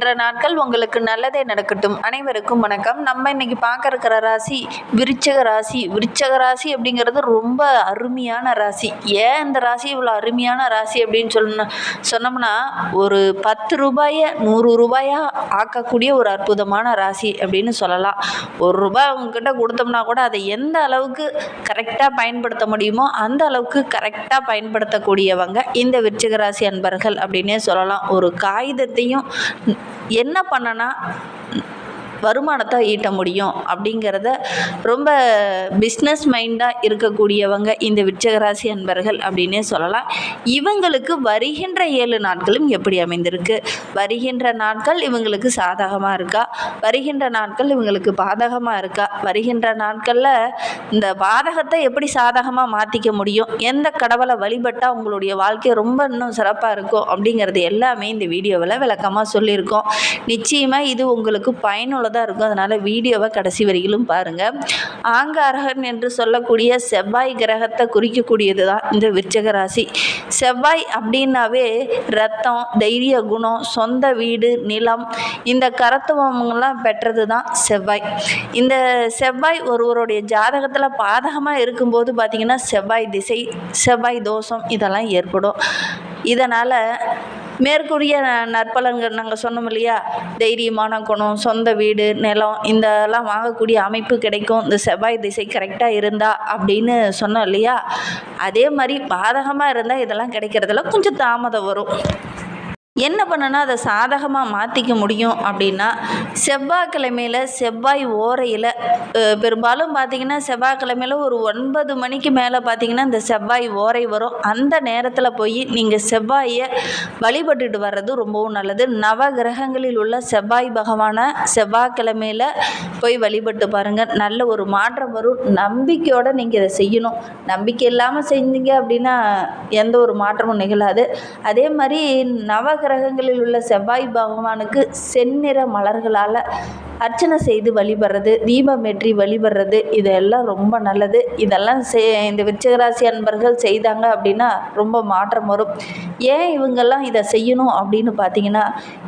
இன்ற நாட்கள் உங்களுக்கு நல்லதே நடக்கட்டும். அனைவருக்கும் வணக்கம். நம்ம இன்னைக்கு பார்க்க இருக்கிற ராசி விருச்சக ராசி. விருச்சக ராசி அப்படிங்கிறது ரொம்ப அருமையான ராசி. ஏன் இந்த ராசி இவ்வளோ அருமையான ராசி அப்படின்னு சொன்ன சொன்னோம்னா ஒரு பத்து ரூபாயை நூறு ரூபாயா ஆக்கக்கூடிய ஒரு அற்புதமான ராசி அப்படின்னு சொல்லலாம். ஒரு ரூபாய் அவங்கக்கிட்ட கொடுத்தோம்னா கூட அதை எந்த அளவுக்கு கரெக்டாக பயன்படுத்த முடியுமோ அந்த அளவுக்கு கரெக்டாக பயன்படுத்தக்கூடியவங்க இந்த விருச்சக ராசி அன்பர்கள் அப்படின்னே சொல்லலாம். ஒரு காகிதத்தையும் என்ன பண்ணனா வருமானத்தை ஈட்ட முடியும் அப்படிங்கிறத ரொம்ப பிஸ்னஸ் மைண்டாக இருக்கக்கூடியவங்க இந்த விச்சகராசி அன்பர்கள் அப்படின்னே சொல்லலாம். இவங்களுக்கு வருகின்ற ஏழு நாட்களும் எப்படி அமைந்திருக்கு? வருகின்ற நாட்கள் இவங்களுக்கு சாதகமாக இருக்கா? வருகின்ற நாட்கள் இவங்களுக்கு பாதகமாக இருக்கா? வருகின்ற நாட்களில் இந்த பாதகத்தை எப்படி சாதகமாக மாற்றிக்க முடியும்? எந்த கடவுளை வழிபட்டால் உங்களுடைய வாழ்க்கை ரொம்ப இன்னும் சிறப்பாக இருக்கும்? அப்படிங்கிறது எல்லாமே இந்த வீடியோவில் விளக்கமாக சொல்லியிருக்கோம். நிச்சயமாக இது உங்களுக்கு பயனுள்ள தான் இருக்கும் அதனால் வீடியோவை கடைசி வரையிலும் பாருங்கள் ஆங்காரகன் என்று சொல்லக்கூடிய செவ்வாய் கிரகத்தை குறிக்கக்கூடியது தான் இந்த விருச்சக ராசி. செவ்வாய் அப்படின்னாவே ரத்தம் தைரிய குணம் சொந்த வீடு நிலம் இந்த கரத்துவங்கள்லாம் பெற்றது தான் செவ்வாய். இந்த செவ்வாய் ஒருவருடைய ஜாதகத்தில் பாதகமாக இருக்கும்போது பார்த்திங்கன்னா செவ்வாய் திசை செவ்வாய் தோஷம் இதெல்லாம் ஏற்படும். இதனால் மேற்கூறிய நற்பலன்கள் நாங்கள் சொன்னோம் இல்லையா? தைரியமான குணம் சொந்த வீடு நிலம் இதெல்லாம் வாங்கக்கூடிய அமைப்பு கிடைக்கும். இந்த செவ்வாய் திசை கரெக்டாக இருந்தா அப்படின்னு சொன்னோம் இல்லையா? அதே மாதிரி பாதகமாக இருந்தால் இதெல்லாம் கிடைக்கிறதுல கொஞ்சம் தாமதம் வரும். என்ன பண்ணனா அதை சாதகமாக மாற்றிக்க முடியும் அப்படின்னா செவ்வாய்க்கிழமையில் செவ்வாய் ஓரையில் பெரும்பாலும் பார்த்தீங்கன்னா செவ்வாய்க்கிழமையில் ஒரு ஒன்பது மணிக்கு மேலே பார்த்தீங்கன்னா இந்த செவ்வாய் ஓரை வரும். அந்த நேரத்தில் போய் நீங்கள் செவ்வாயை வழிபட்டுட்டு வர்றது ரொம்பவும் நல்லது. நவ கிரகங்களில் உள்ள செவ்வாய் பகவானை செவ்வாய்க்கிழமையில் போய் வழிபட்டு பாருங்கள் நல்ல ஒரு மாற்றம் வரும். நம்பிக்கையோடு நீங்கள் இதை செய்யணும். நம்பிக்கை இல்லாமல் செஞ்சீங்க அப்படின்னா எந்த ஒரு மாற்றமும் நிகழாது. அதே மாதிரி நவகிரகங்களில் உள்ள செவ்வாய் பகவானுக்கு செந்நிற மலர்களால் அர்ச்சனை செய்து வழிபடுறது தீபம் ஏற்றி வழிபடுறது இதெல்லாம் ரொம்ப நல்லது. இதெல்லாம் செய் இந்த விருச்சிகராசி அன்பர்கள் செய்தாங்க அப்படின்னா ரொம்ப மாற்றம் வரும். ஏன் இவங்கெல்லாம் இதை செய்யணும் அப்படின்னு பார்த்தீங்கன்னா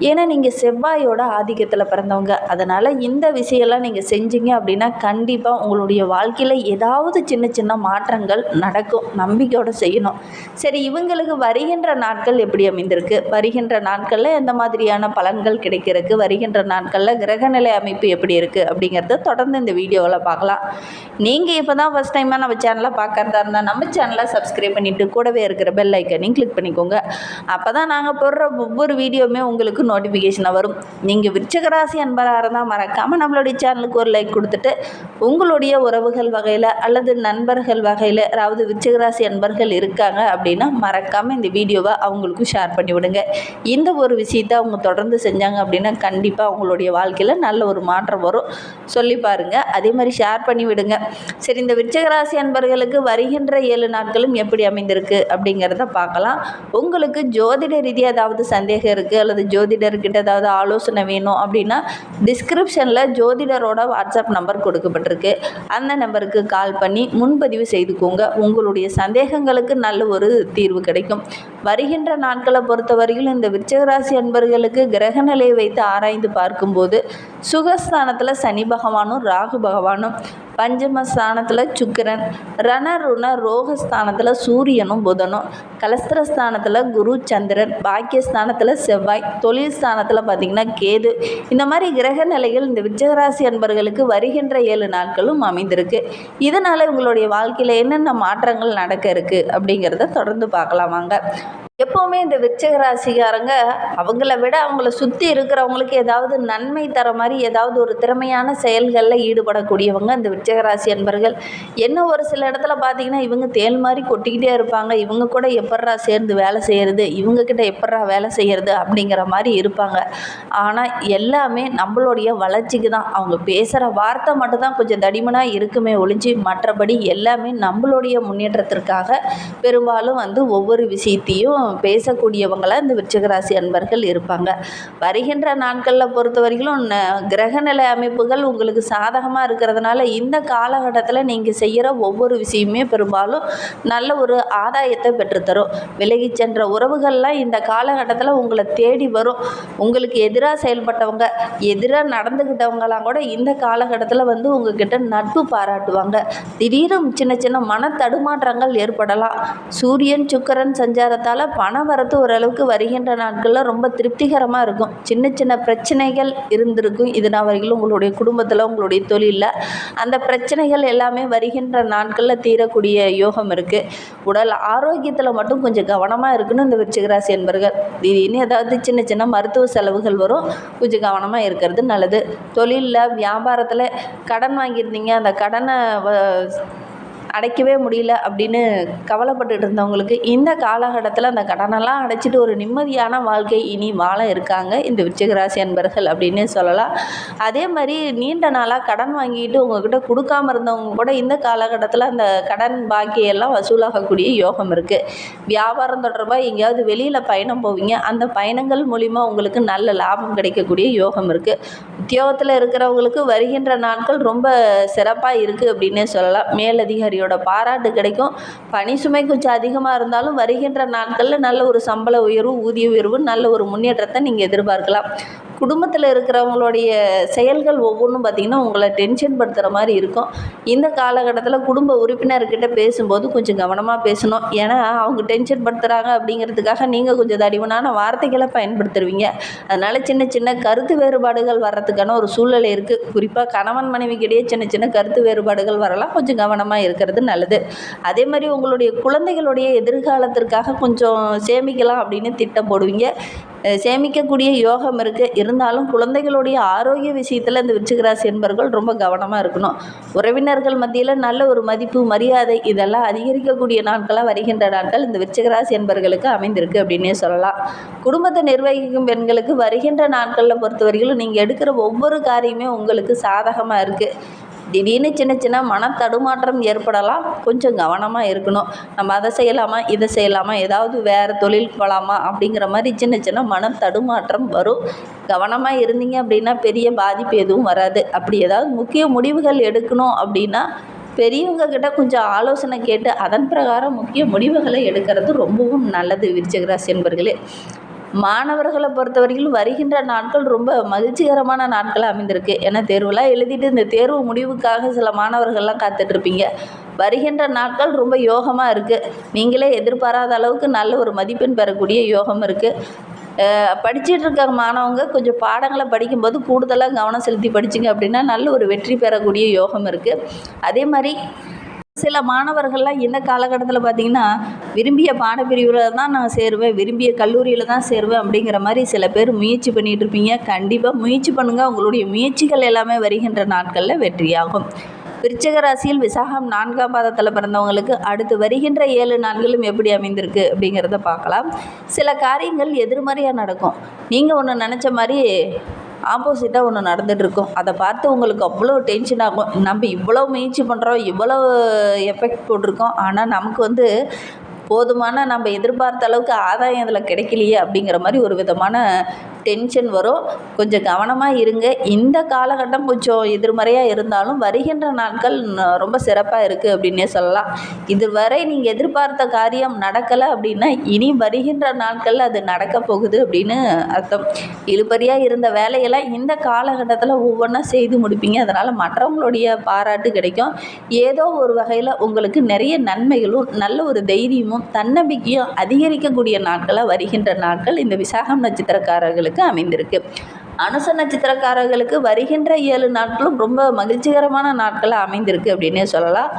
ஏன்னா நீங்கள் செவ்வாயோட ஆதிக்கத்தில் பிறந்தவங்க. அதனால் இந்த விஷயம்லாம் நீங்கள் செஞ்சீங்க அப்படின்னா கண்டிப்பாக உங்களுடைய வாழ்க்கையில் ஏதாவது சின்ன சின்ன மாற்றங்கள் நடக்கும். நம்பிக்கையோடு செய்யணும். சரி இவங்களுக்கு வருகின்ற நாட்கள் எப்படி அமைந்திருக்கு? வருகின்ற நாட்களில் எந்த மாதிரியான பலன்கள் கிடைக்கிறதுக்கு? வருகின்ற நாட்களில் கிரகநிலை அமைப்பு எப்படி இருக்குது அப்படிங்கிறத தொடர்ந்து இந்த வீடியோவில் பார்க்கலாம். நீங்கள் இப்போ தான் ஃபஸ்ட் டைமாக நம்ம சேனலை பார்க்கறதா இருந்தால் நம்ம சேனலை சப்ஸ்கிரைப் பண்ணிவிட்டு கூடவே இருக்கிற பெல் ஐக்கனையும் கிளிக் பண்ணிக்கோங்க. அப்போ தான் நாங்கள் போடுற ஒவ்வொரு வீடியோவுமே உங்களுக்கு நோட்டிஃபிகேஷனாக வரும். நீங்கள் விருச்சகராசி அன்பராக இருந்தால் மறக்காமல் நம்மளுடைய சேனலுக்கு ஒரு லைக் கொடுத்துட்டு உங்களுடைய உறவுகள் வகையில் அல்லது நண்பர்கள் வகையில் அதாவது விருச்சகராசி அன்பர்கள் இருக்காங்க அப்படின்னா மறக்காமல் இந்த வீடியோவை அவங்களுக்கும் ஷேர் பண்ணி விடுங்க. இந்த ஒரு விஷயத்தை அவங்க தொடர்ந்து செஞ்சாங்க அப்படின்னா கண்டிப்பாக அவங்களுடைய வாழ்க்கையில் நல்ல ஒரு மாற்றம் வரும். சொல்லி பாருங்கள் அதே மாதிரி ஷேர் பண்ணி விடுங்க. சரி இந்த விருச்சகராசி அன்பர்களுக்கு வருகின்ற ஏழு நாட்களும் எப்படி அமைந்திருக்கு அப்படிங்கிறத பார்க்கலாம். உங்களுக்கு ஜோதிட ரீதியாக ஏதாவது சந்தேகம் இருக்குது அல்லது ஜோதிடர்கிட்ட ஏதாவது ஆலோசனை வேணும் அப்படின்னா டிஸ்கிரிப்ஷனில் ஜோதிடரோட வாட்ஸ்அப் நம்பர் கொடுக்கப்பட்டிருக்கு. அந்த நம்பருக்கு கால் பண்ணி முன்பதிவு செய்துக்கோங்க. உங்களுடைய சந்தேகங்களுக்கு நல்ல ஒரு தீர்வு கிடைக்கும். வருகின்ற நாட்களை பொறுத்தவரையில் இந்த விருச்சகராசி அன்பர்களுக்கு கிரக நிலையை வைத்து ஆராய்ந்து பார்க்கும்போது சுகஸ்தானத்தில் சனி பகவானும் ராகு பகவானும் பஞ்சமஸ்தானத்தில் சுக்கிரன் ரணருண ரோகஸ்தானத்தில் சூரியனும் புதனும் கலஸ்திரஸ்தானத்தில் குரு சந்திரன் பாக்கியஸ்தானத்தில் செவ்வாய் தொழில் ஸ்தானத்தில் பார்த்திங்கன்னா கேது. இந்த மாதிரி கிரக நிலைகள் இந்த விஜயராசி அன்பர்களுக்கு வருகின்ற ஏழு நாட்களும் அமைந்திருக்கு. இதனால் உங்களுடைய வாழ்க்கையில் என்னென்ன மாற்றங்கள் நடக்க இருக்குது அப்படிங்கிறத தொடர்ந்து பார்க்கலாம் வாங்க. எப்போவுமே இந்த விருச்சிக ராசிக்காரங்க அவங்கள விட அவங்கள சுற்றி இருக்கிறவங்களுக்கு ஏதாவது நன்மை தர மாதிரி ஏதாவது ஒரு திறமையான செயல்களில் ஈடுபடக்கூடியவங்க இந்த விருச்சிக ராசி அன்பர்கள். என்ன ஒரு சில இடத்துல பார்த்தீங்கன்னா இவங்க தேல் மாதிரி கொட்டிக்கிட்டே இருப்பாங்க. இவங்க கூட எப்பட்றா சேர்ந்து வேலை செய்கிறது இவங்கக்கிட்ட எப்பட்றா வேலை செய்கிறது அப்படிங்கிற மாதிரி இருப்பாங்க. ஆனால் எல்லாமே நம்மளுடைய வளர்ச்சிக்கு தான். அவங்க பேசுகிற வார்த்தை மட்டும்தான் கொஞ்சம் தடிமனாக இருக்குமே ஒழிஞ்சு மற்றபடி எல்லாமே நம்மளுடைய முன்னேற்றத்திற்காக பெரும்பாலும் வந்து ஒவ்வொரு விஷயத்தையும் பேசக்கூடியவங்களாக இந்த விருச்சிகராசி அன்பர்கள் இருப்பாங்க. வருகின்ற நாட்களில் பொறுத்த வரைக்கும் ந- கிரகநிலை அமைப்புகள் உங்களுக்கு சாதகமாக இருக்கிறதுனால இந்த காலகட்டத்தில் நீங்கள் செய்கிற ஒவ்வொரு விஷயமே பெரும்பாலும் நல்ல ஒரு ஆதாயத்தை பெற்றுத்தரும். விலகி சென்ற உறவுகள்லாம் இந்த காலகட்டத்தில் உங்களை தேடி வரும். உங்களுக்கு எதிராக செயல்பட்டவங்க எதிராக நடந்துக்கிட்டவங்களாம் கூட இந்த காலகட்டத்தில் வந்து உங்ககிட்ட நட்பு பாராட்டுவாங்க. திடீரும் சின்ன சின்ன மன தடுமாற்றங்கள் ஏற்படலாம். சூரியன் சுக்கரன் சஞ்சாரத்தால் பண வரத்து ஓரளவுக்கு வருகின்ற நாட்களில் ரொம்ப திருப்திகரமாக இருக்கும். சின்ன சின்ன பிரச்சனைகள் இருந்திருக்கும். இது நான் வரைக்கும் உங்களுடைய குடும்பத்தில் உங்களுடைய தொழிலில். அந்த பிரச்சனைகள் எல்லாமே வருகின்ற நாட்களில் தீரக்கூடிய யோகம் இருக்குது உடல் ஆரோக்கியத்தில் மட்டும் கொஞ்சம் கவனமாக இருக்கணும் இந்த விருச்சிகராசி என்பர்கள். திடீர்னு ஏதாவது சின்ன சின்ன மருத்துவ செலவுகள் வரும். கொஞ்சம் கவனமாக இருக்கிறது நல்லது. தொழிலில் வியாபாரத்தில் கடன் வாங்கியிருந்தீங்க. அந்த கடனை வ- அடைக்கவே முடியல அப்படின்னு கவலைப்பட்டுட்டு இருந்தவங்களுக்கு இந்த காலகட்டத்தில் அந்த கடனெல்லாம் அடைச்சிட்டு ஒரு நிம்மதியான வாழ்க்கை இனி வாழ இருக்காங்க இந்த விருச்சிகராசி அன்பர்கள் அப்படின்னு சொல்லலாம். அதே மாதிரி நீண்ட நாளாக கடன் வாங்கிட்டு உங்ககிட்ட கொடுக்காம இருந்தவங்க கூட இந்த காலகட்டத்தில் அந்த கடன் பாக்கியெல்லாம் வசூலாகக்கூடிய யோகம் இருக்குது வியாபாரம் தொடர்பாக எங்கேயாவது வெளியில் பயணம் போவீங்க. அந்த பயணங்கள் மூலிமா உங்களுக்கு நல்ல லாபம் கிடைக்கக்கூடிய யோகம் இருக்குது உத்தியோகத்தில் இருக்கிறவங்களுக்கு வருகின்ற நாட்கள் ரொம்ப சிறப்பாக இருக்குது அப்படின்னு சொல்லலாம். மேலதிகாரியோட பாராட்டு கிடைக்கும். பணி சுமை கொஞ்சம் அதிகமாக இருந்தாலும் வருகின்ற நாட்களில் நல்ல ஒரு சம்பள உயர்வு ஊதிய உயர்வு நல்ல ஒரு முன்னேற்றத்தை நீங்கள் எதிர்பார்க்கலாம். குடும்பத்தில் இருக்கிறவங்களுடைய செயல்கள் ஒவ்வொன்றும் பார்த்திங்கன்னா உங்களை டென்ஷன் படுத்துகிற மாதிரி இருக்கும். இந்த காலகட்டத்தில் குடும்ப உறுப்பினர்கிட்ட பேசும்போது கொஞ்சம் கவனமாக பேசணும். ஏன்னா அவங்க டென்ஷன் படுத்துகிறாங்க அப்படிங்கிறதுக்காக நீங்கள் கொஞ்சம் தடிமனான வார்த்தைகளை பயன்படுத்துருவீங்க. அதனால் சின்ன சின்ன கருத்து வேறுபாடுகள் வர்றதுக்கான ஒரு சூழ்நிலை இருக்குது குறிப்பாக கணவன் மனைவிக்கிடையே சின்ன சின்ன கருத்து வேறுபாடுகள் வரலாம். கொஞ்சம் கவனமாக இருக்கிறது நல்லது. அதே மாதிரி உங்களுடைய குழந்தைகளுடைய எதிர்காலத்திற்காக கொஞ்சம் சேமிக்கலாம் அப்படின்னு திட்டம் போடுவீங்க. சேமிக்கக்கூடிய யோகம் இருக்குது இருந்தாலும் குழந்தைகளுடைய ஆரோக்கிய விஷயத்தில் இந்த விருச்சிகராசி என்பவர்கள் ரொம்ப கவனமாக இருக்கணும். உறவினர்கள் மத்தியில் நல்ல ஒரு மதிப்பு மரியாதை இதெல்லாம் அதிகரிக்கக்கூடிய நாட்களாக வருகின்ற நாட்கள் இந்த விருச்சிகராசி என்பவர்களுக்கு அமைந்திருக்கு அப்படின்னே சொல்லலாம். குடும்பத்தை நிர்வகிக்கும் பெண்களுக்கு வருகின்ற நாட்களில் பொறுத்தவரையிலும் நீங்கள் எடுக்கிற ஒவ்வொரு காரியமே உங்களுக்கு சாதகமாக இருக்குது திடீர்னு சின்ன சின்ன மன தடுமாற்றம் ஏற்படலாம். கொஞ்சம் கவனமாக இருக்கணும். நம்ம அதை செய்யலாமா இதை செய்யலாமா ஏதாவது வேறு தொழில் போகலாமா அப்படிங்கிற மாதிரி சின்ன சின்ன மன தடுமாற்றம் வரும். கவனமாக இருந்தீங்க அப்படின்னா பெரிய பாதிப்பு எதுவும் வராது. அப்படி ஏதாவது முக்கிய முடிவுகள் எடுக்கணும் அப்படின்னா பெரியவங்க கிட்ட கொஞ்சம் ஆலோசனை கேட்டு அதன் பிரகாரம் முக்கிய முடிவுகளை எடுக்கிறது ரொம்பவும் நல்லது. விருச்சிகராசி என்பர்களே மாணவர்களை பொறுத்தவரையிலும் வருகின்ற நாட்கள் ரொம்ப மகிழ்ச்சிகரமான நாட்களாக அமைந்திருக்கு. ஏன்னா தேர்வுலாம் எழுதிட்டு இந்த தேர்வு முடிவுக்காக சில மாணவர்கள்லாம் காத்துட்ருப்பீங்க. வருகின்ற நாட்கள் ரொம்ப யோகமாக இருக்குது நீங்களே எதிர்பாராத அளவுக்கு நல்ல ஒரு மதிப்பெண் பெறக்கூடிய யோகம் இருக்குது படிச்சுட்டு இருக்க மாணவங்க கொஞ்சம் பாடங்களை படிக்கும்போது கூடுதலாக கவனம் செலுத்தி படிச்சிங்க அப்படின்னா நல்ல ஒரு வெற்றி பெறக்கூடிய யோகம் இருக்குது அதே மாதிரி சில மாணவர்கள்லாம் இந்த காலகட்டத்தில் பார்த்திங்கன்னா விரும்பிய பாடப்பிரிவில் தான் நான் சேருவேன் விரும்பிய கல்லூரியில் தான் சேருவேன் அப்படிங்கிற மாதிரி சில பேர் முயற்சி பண்ணிகிட்டு இருப்பீங்க. கண்டிப்பாக முயற்சி பண்ணுங்கள் உங்களுடைய முயற்சிகள் எல்லாமே வருகின்ற நாட்களில் வெற்றியாகும். விருச்சக ராசியில் விசாகம் நான்காம் பாதத்தில் பிறந்தவங்களுக்கு அடுத்து வருகின்ற ஏழு நாட்களும் எப்படி அமைந்திருக்கு அப்படிங்கிறத பார்க்கலாம். சில காரியங்கள் எதிர்மறையாக நடக்கும். நீங்கள் ஒன்று நினச்ச மாதிரி ஆப்போசிட்டாக ஒன்று நடந்துட்டு இருக்கும் அதை பார்த்து உங்களுக்கு அவ்வளோ டென்ஷன் ஆகும். நம்ம இவ்வளோ முயற்சி பண்ணுறோம் இவ்வளோ எஃபெக்ட் போட்டிருக்கோம். ஆனால் நமக்கு வந்து போதுமான நம்ம எதிர்பார்த்த அளவுக்கு ஆதாயம் அதில் கிடைக்கலையே அப்படிங்கிற மாதிரி ஒரு விதமான டென்ஷன் வரும். கொஞ்சம் கவனமாக இருங்க. இந்த காலகட்டம் கொஞ்சம் எதிர்மறையாக இருந்தாலும் வருகின்ற நாட்கள் ரொம்ப சிறப்பாக இருக்குது அப்படின்னே சொல்லலாம். இதுவரை நீங்கள் எதிர்பார்த்த காரியம் நடக்கலை அப்படின்னா இனி வருகின்ற நாட்களில் அது நடக்க போகுது அப்படின்னு அர்த்தம். இழுபறியாக இருந்த வேலையெல்லாம் இந்த காலகட்டத்தில் ஒவ்வொன்றா செய்து முடிப்பீங்க. அதனால் மற்றவங்களுடைய பாராட்டு கிடைக்கும். ஏதோ ஒரு வகையில் உங்களுக்கு நிறைய நன்மைகளும் நல்ல ஒரு தைரியமும் தன்னம்பிக்கையும் அதிகரிக்கக்கூடிய நாட்களாக வருகின்ற நாட்கள் இந்த விசாகம் நட்சத்திரக்காரர்களுக்கு. அமைந்திருக்கு. அனுச நட்சத்திரக்காரர்களுக்கு வருகின்ற ஏழு நாட்களும் ரொம்ப மகிழ்ச்சிகரமான நாட்களாக அமைந்திருக்கு அப்படின்னே சொல்லலாம்.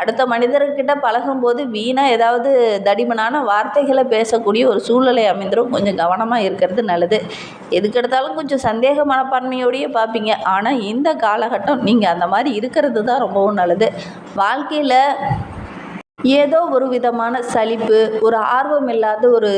அடுத்த மனிதர்கிட்ட பழகும்போது வீணாக ஏதாவது தடிமனான வார்த்தைகளை பேசக்கூடிய ஒரு சூழ்நிலை அமைந்துடும் கொஞ்சம் கவனமாக இருக்கிறது நல்லது. எதுக்கெடுத்தாலும் கொஞ்சம் சந்தேக மனப்பான்மையோடையே பார்ப்பீங்க. ஆனால் இந்த காலகட்டம் நீங்கள் அந்த மாதிரி இருக்கிறது தான் ரொம்பவும் நல்லது. வாழ்க்கையில் ஏதோ ஒரு விதமான சலிப்பு ஒரு ஆர்வம் இல்லாத ஒரு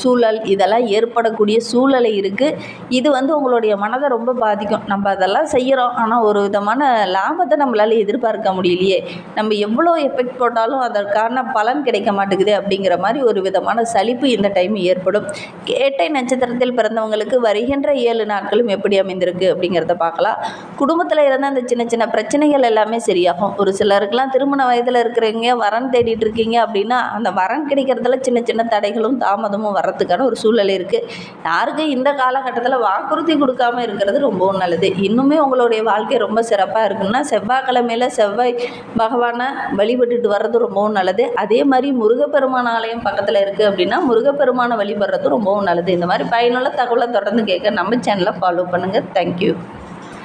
சூழல் இதெல்லாம் ஏற்படக்கூடிய சூழலை இருக்குது இது வந்து உங்களுடைய மனதை ரொம்ப பாதிக்கும். நம்ம அதெல்லாம் செய்கிறோம் ஆனால் ஒரு விதமான லாபத்தை நம்மளால் எதிர்பார்க்க முடியலையே. நம்ம எவ்வளோ எஃபெக்ட் போட்டாலும் அதற்கான பலன் கிடைக்க மாட்டேங்குது அப்படிங்கிற மாதிரி ஒரு விதமான சலிப்பு இந்த டைம் ஏற்படும். கேட்டை நட்சத்திரத்தில் பிறந்தவங்களுக்கு வருகின்ற ஏழு நாட்களும் எப்படி அமைந்திருக்கு அப்படிங்கிறத பார்க்கலாம். குடும்பத்தில் இருந்த அந்த சின்ன சின்ன பிரச்சனைகள் எல்லாமே சரியாகும். ஒரு சிலருக்குலாம் திருமண வயதில் இருக்கிறவங்க வரன் தேடிட்டு இருக்கீங்க அப்படின்னா அந்த வரன் கிடைக்கிறதுல சின்ன சின்ன தடைகளும் தாமதமும் வர்றதுக்கான ஒரு சூழல் இருக்குது யாருக்கும் இந்த காலகட்டத்தில் வாக்குறுதி கொடுக்காம இருக்கிறது ரொம்பவும் நல்லது. இன்னுமே உங்களுடைய வாழ்க்கை ரொம்ப சிறப்பாக இருக்குன்னா செவ்வாய்க்கிழமையில் செவ்வாய் பகவானை வழிபட்டுட்டு வர்றது ரொம்பவும் நல்லது. அதே மாதிரி முருகப்பெருமான் ஆலயம் பக்கத்தில் இருக்குது அப்படின்னா முருகப்பெருமானை வழிபடுறது ரொம்பவும் நல்லது. இந்த மாதிரி பயனுள்ள தகவலை தொடர்ந்து கேட்க நம்ம சேனலை ஃபாலோ பண்ணுங்கள் தேங்க்யூ